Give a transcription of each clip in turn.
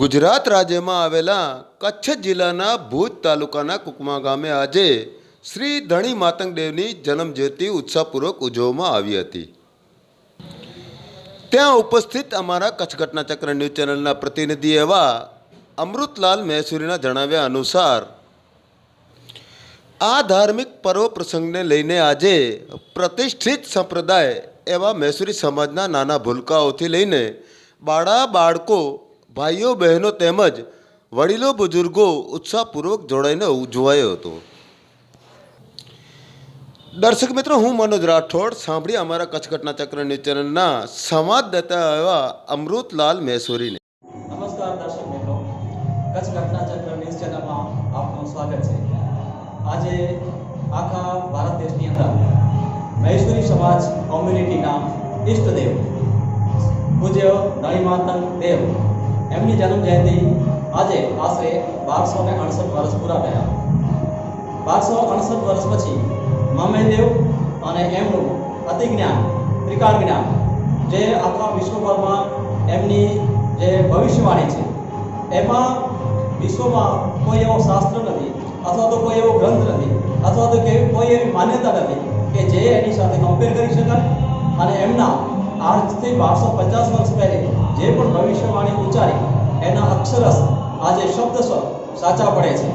ગુજરાત રાજ્યમાં આવેલા કચ્છ જિલ્લાના ભુજ તાલુકાના કુકમા ગામે આજે શ્રી ધણી માતંગદેવની જન્મજયંતિ ઉત્સાહપૂર્વક ઉજવવામાં આવી હતી. ત્યાં ઉપસ્થિત અમારા કચ્છ ઘટના ચક્ર ન્યૂઝ ચેનલના પ્રતિનિધિ એવા અમૃતલાલ મહેસુરીના જણાવ્યા અનુસાર, આ ધાર્મિક પર્વ પ્રસંગને લઈને આજે પ્રતિષ્ઠિત સંપ્રદાય એવા મૈસૂરી સમાજના નાના ભૂલકાઓથી લઈને બાળા બાળકો ભાઈઓ, બહેનો તેમજ વડીલો, બુઝુર્ગો ઉત્સાહપૂર્વક જોડાઈને ઉજવાયો હતો. દર્શક મિત્રો, હું મનોજ રાઠોડ. સાંભળી અમારા કચ્છકટના ચક્ર ન્યૂઝ ચેનલના સંવાદદાતા એવા અમૃતલાલ મહેસુરીને નમસ્કાર દર્શક મિત્રો. કચ્છ ઘટના ચક્ર ન્યૂઝ ચેનલમાં આપનું સ્વાગત છે. આજે આખા ભારત દેશની અંદર મૈસુરી સમાજ કોમ્યુનિટીના ઈષ્ટદેવ, પૂજ્ય ધણીમાતંગ દેવ એમની જન્મ જયંતિ આજે આશરે બારસો ને અડસઠ વર્ષ પૂરા થયા. બારસો અડસઠ વર્ષ પછી મામેદેવ અને એમનું અતિજ્ઞાન, ત્રિકાળ જ્ઞાન, જે આખા વિશ્વભરમાં એમની જે ભવિષ્યવાણી છે, એમાં વિશ્વમાં કોઈ એવો શાસ્ત્ર નથી, અથવા તો કોઈ એવો ગ્રંથ નથી, અથવા તો કોઈ એવી માન્યતા નથી કે જે એની સાથે કમ્પેર કરી શકાય અને એમના આજથી બારસો પચાસ વર્ષ પહેલે જે પણ ભવિષ્યવાણી ઉચ્ચારી, એના અક્ષરસ આજે શબ્દસ્વ સાચા પડે છે.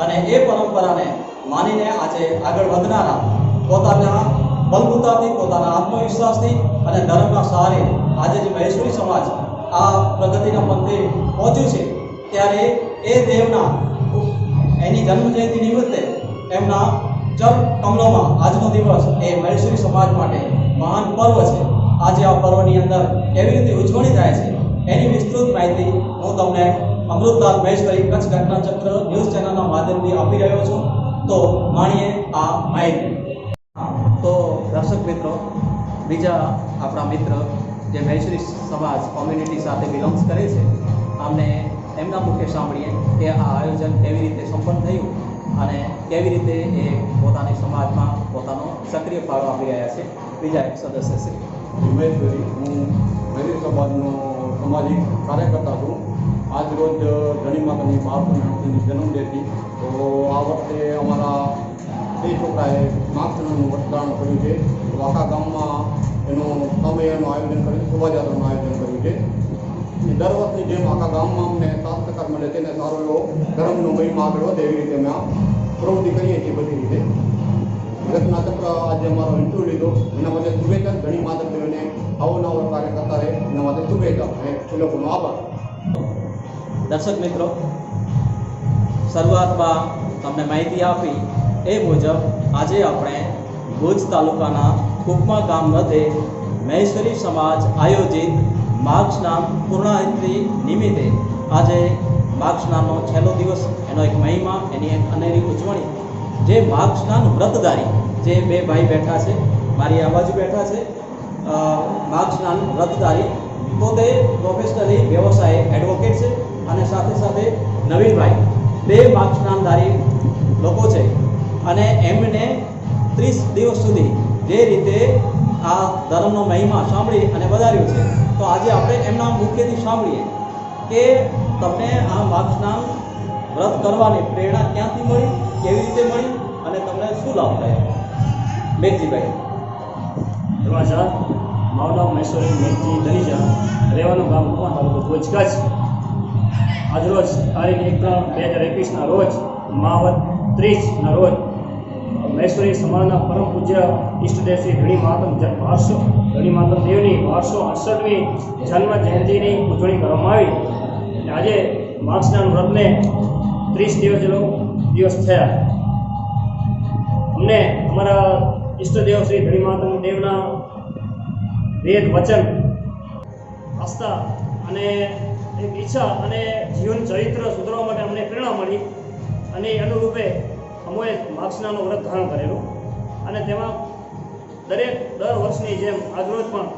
અને એ પરંપરાને માનીને આજે આગળ વધનારા પોતાના બલબુતાથી, પોતાના આત્મવિશ્વાસથી અને ધર્મના સહારે આજે જે મહેશ્વરી સમાજ આ પ્રગતિના પંથે પહોંચ્યું છે, ત્યારે એ દેવના એની જન્મજયંતિ નિમિત્તે એમના ચર કમલોમાં આજનો દિવસ એ મહેશ્વરી સમાજ માટે મહાન પર્વ છે. આજે આ પર્વની અંદર કેવી રીતે ઉજવણી થાય છે, એની વિસ્તૃત માહિતી હું તમને અમૃતલાલ મહેશ્વરી કચ્છ ઘટનાચક્ર ન્યૂઝ ચેનલના માધ્યમથી આપી રહ્યો છું. તો માણીએ આ માહિતી. તો દર્શક મિત્રો, બીજા આપણા મિત્ર જે મહેશ્વરી સમાજ કોમ્યુનિટી સાથે બિલોંગ્સ કરે છે અમને એમના મુખે સાંભળીએ કે આ આયોજન કેવી રીતે સંપન્ન થયું અને કેવી રીતે એ પોતાની સમાજમાં પોતાનો સક્રિય ફાળો આપી રહ્યા છે. બીજા એક સદસ્ય શ્રી ઉમેશ્વરી હું મેરી સમાજનો સામાજિક કાર્યકર્તા છું. આજ રોજ ધણી માતાની બાળકોની જન્મજયંતિ તો આ વખતે અમારા બે છોકરાએ માગસણાનું વટદાન કર્યું છે. તો આખા ગામમાં એનું સમયનું આયોજન કર્યું શોભાયાત્રાનું આયોજન કર્યું છે. દર વર્ષની જેમ આખા ગામમાં અમને સાત ટકા મળે છે અને સારો એવો ધર્મનો મહિમા આગળ વધે એવી રીતે અમે આ પ્રવૃત્તિ કરીએ છીએ બધી રીતે. રત્ના ચક્ર આજે અમારો ઇન્ટરવ્યુ લીધો. એના માટે શુભેચ્છા, ઘણી માધવદેવને આવો નવો કાર્ય કરતા રહે. એના અને એ દર્શક મિત્રો, શરૂઆતમાં તમને માહિતી આપી એ મુજબ આજે આપણે ભુજ તાલુકાના કુકમા ગામ મધ્યે મહેશ્વરી સમાજ આયોજિત માઘ નામ પૂર્ણાહિત્રી નિમિત્તે આજે માઘ નામનો છેલ્લો દિવસ. એનો એક મહિમા, એની એક અનેરી ઉજવણી જે માઘ સ્નાન વ્રતધારી, જે બે ભાઈ બેઠા છે, મારી આ બાજુ બેઠા છે માઘ વ્રતધારી, પોતે પ્રોફેશનલી વ્યવસાય એડવોકેટ છે અને સાથે સાથે નવીનભાઈ, બે સ્નાનધારી લોકો છે. અને એમને ત્રીસ દિવસ સુધી જે રીતે આ ધર્મનો મહિમા સાંભળી અને વધાર્યો છે, તો આજે આપણે એમના મુખ્યથી સાંભળીએ કે તમને આ સ્નાન વ્રત કરવાની પ્રેરણા ક્યાંથી મળી? કેવી રીતે મળી? અને તમને શું લાભ થયો? મેઘજીભાઈ. નમસ્કાર મારું નામ મહેશ્વરી મેઘજી ધનીજા રહેવાનું ગામ કુવા તાલુકો ભુજ છે આજરોજ તારીખ એક ત્રણ બે હજાર એકવીસના રોજ, માવત ત્રીસના રોજ, મહેશ્વરી સમાજના પરમ પૂજ્ય ઈષ્ટદેવ શ્રી ઘણી માતમ વારસો ઘણી માતમ દેવની બારસો અડસઠમી જન્મ જયંતિની ઉજવણી કરવામાં આવી. અને આજે માર્ક્સના વ્રતને ત્રીસ દિવસ જેટલો દિવસ થયા. અમને અમારા ઈષ્ટદેવ શ્રી ધણી મહાત્મા દેવના વેદ વચન, આસ્થા અને એક ઈચ્છા અને જીવન ચરિત્ર સુધારવા માટે અમને પ્રેરણા મળી અને અનુરૂપે અમોએ માર્ક્સનાનું વ્રત ધારણ કરેલું. અને તેમાં દરેક દર વર્ષની જેમ આજરોજ પણ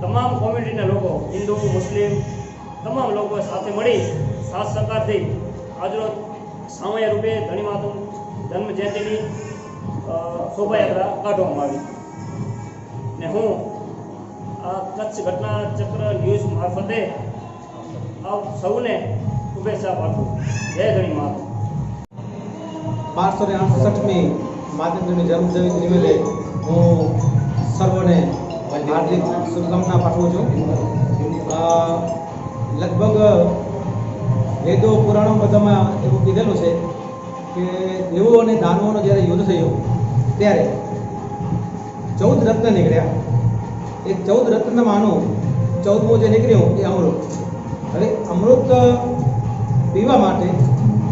તમામ કોમ્યુનિટીના લોકો, હિન્દુ, મુસ્લિમ, તમામ લોકો સાથે મળી સાથ સહકારથી આજરોજ સામૂહિક રૂપે ધણી માતુ જન્મ જયંતિની શોભાયાત્રા કાઢવામાં આવી. ને હું આ કચ્છ ઘટના ચક્ર ન્યૂઝ મારફતે આપ સૌને શુભેચ્છા પાઠવું. જય ધણી મા બારસો ને અડસઠમી માતંગની જન્મજયંતિ નિમિત્તે હું સર્વને હાર્દિક શુભકામના પાઠવું છું. લગભગ વેદો પુરાણો બધામાં એવું કીધેલું છે કે દેવો અને દાનવોનો જ્યારે યુદ્ધ થયો, ત્યારે ચૌદ રત્ન નીકળ્યા. એ ચૌદ રત્નમાંનું ચૌદમું જે નીકળ્યું એ અમૃત. હવે અમૃત પીવા માટે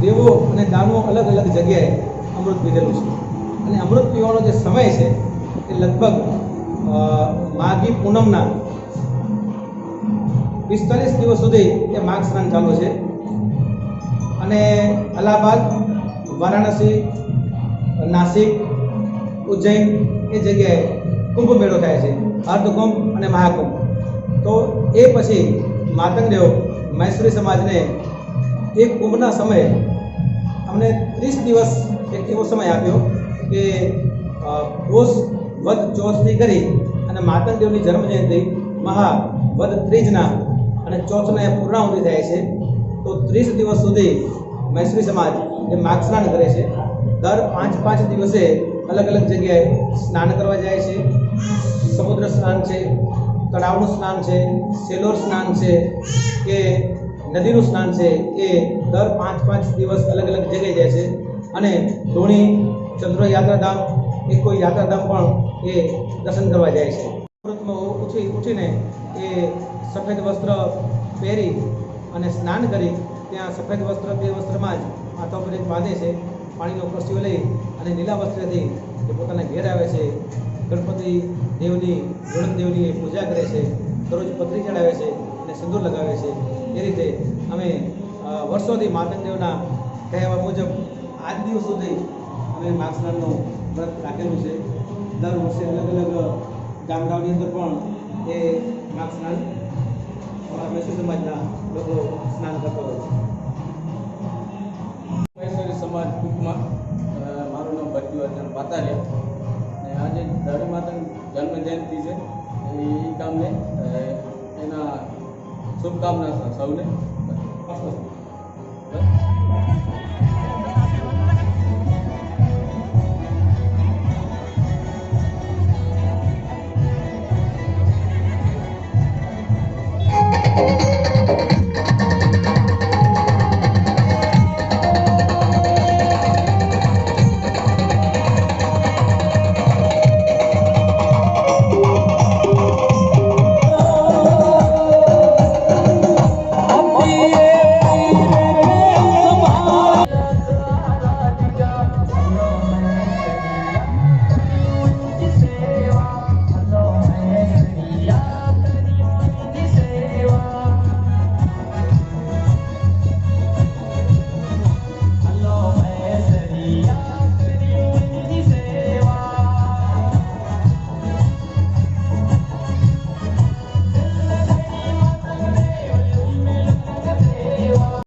દેવો અને દાનવો અલગ અલગ જગ્યાએ અમૃત પીધેલું છે. અને અમૃત પીવાનો જે સમય છે એ લગભગ માઘી પૂનમના પિસ્તાલીસ દિવસ સુધી એ માઘ સ્નાન ચાલુ છે. અને અલ્હાબાદ, વારાણસી, નાસિક, ઉજ્જૈન એ જગ્યાએ કુંભ મેળો થાય છે, અર્ધકુંભ અને મહાકુંભ. તો એ પછી માતંગદેવ મૈસૂરી સમાજને એ કુંભના સમયે અમને ત્રીસ દિવસ એક એવો સમય આપ્યો કે પોષ વધ ચોથથી કરી અને માતંગદેવની જન્મજયંતિ મહા વધ ત્રીજના અને ચોથના પૂર્ણાહુતિ થાય છે. તો ત્રીસ દિવસ સુધી મૈસૂરી સમાજ એ માઘ સ્નાન કરે છે. દર પાંચ પાંચ દિવસે અલગ અલગ જગ્યાએ સ્નાન કરવા જાય છે. સમુદ્ર સ્નાન છે, તળાવનું સ્નાન છે, સેલોર સ્નાન છે, કે નદીનું સ્નાન છે એ દર પાંચ પાંચ દિવસ અલગ અલગ જગ્યાએ જાય છે. અને ધોણી ચંદ્ર યાત્રાધામ એ કોઈ યાત્રાધામ પણ એ દર્શન કરવા જાય છે. અમૃતમાં ઉઠી, ઉઠીને એ સફેદ વસ્ત્ર પહેરી અને સ્નાન કરી ત્યાં સફેદ વસ્ત્ર તે વસ્ત્રમાં જ માથા ઉપર બાંધે છે, પાણીનો કસ્યો લઈ અને લીલા વસ્ત્રથી એ પોતાના ઘેર આવે છે. ગણપતિ દેવની ગણદેવની પૂજા કરે છે, દરરોજ પત્રી ચડાવે છે અને સિંદૂર લગાવે છે. એ રીતે અમે વર્ષોથી માતંગદેવના કહેવા મુજબ આજ દિવસ સુધી અમે માઘ વ્રત રાખેલું છે. દર વર્ષે અલગ અલગ ગામડાઓની અંદર પણ એ અમારા મૈસૂર સમાજના લોકો સ્નાન કરતા હોય છે મહેશ્વરી સમાજ ટૂંકમાં મારું નામ ભટ્ટી વર્ધન પાતારિયા અને આજે ધરણી માતાની જન્મ જયંતિ છે એ કામને એના શુભકામના સૌને. Música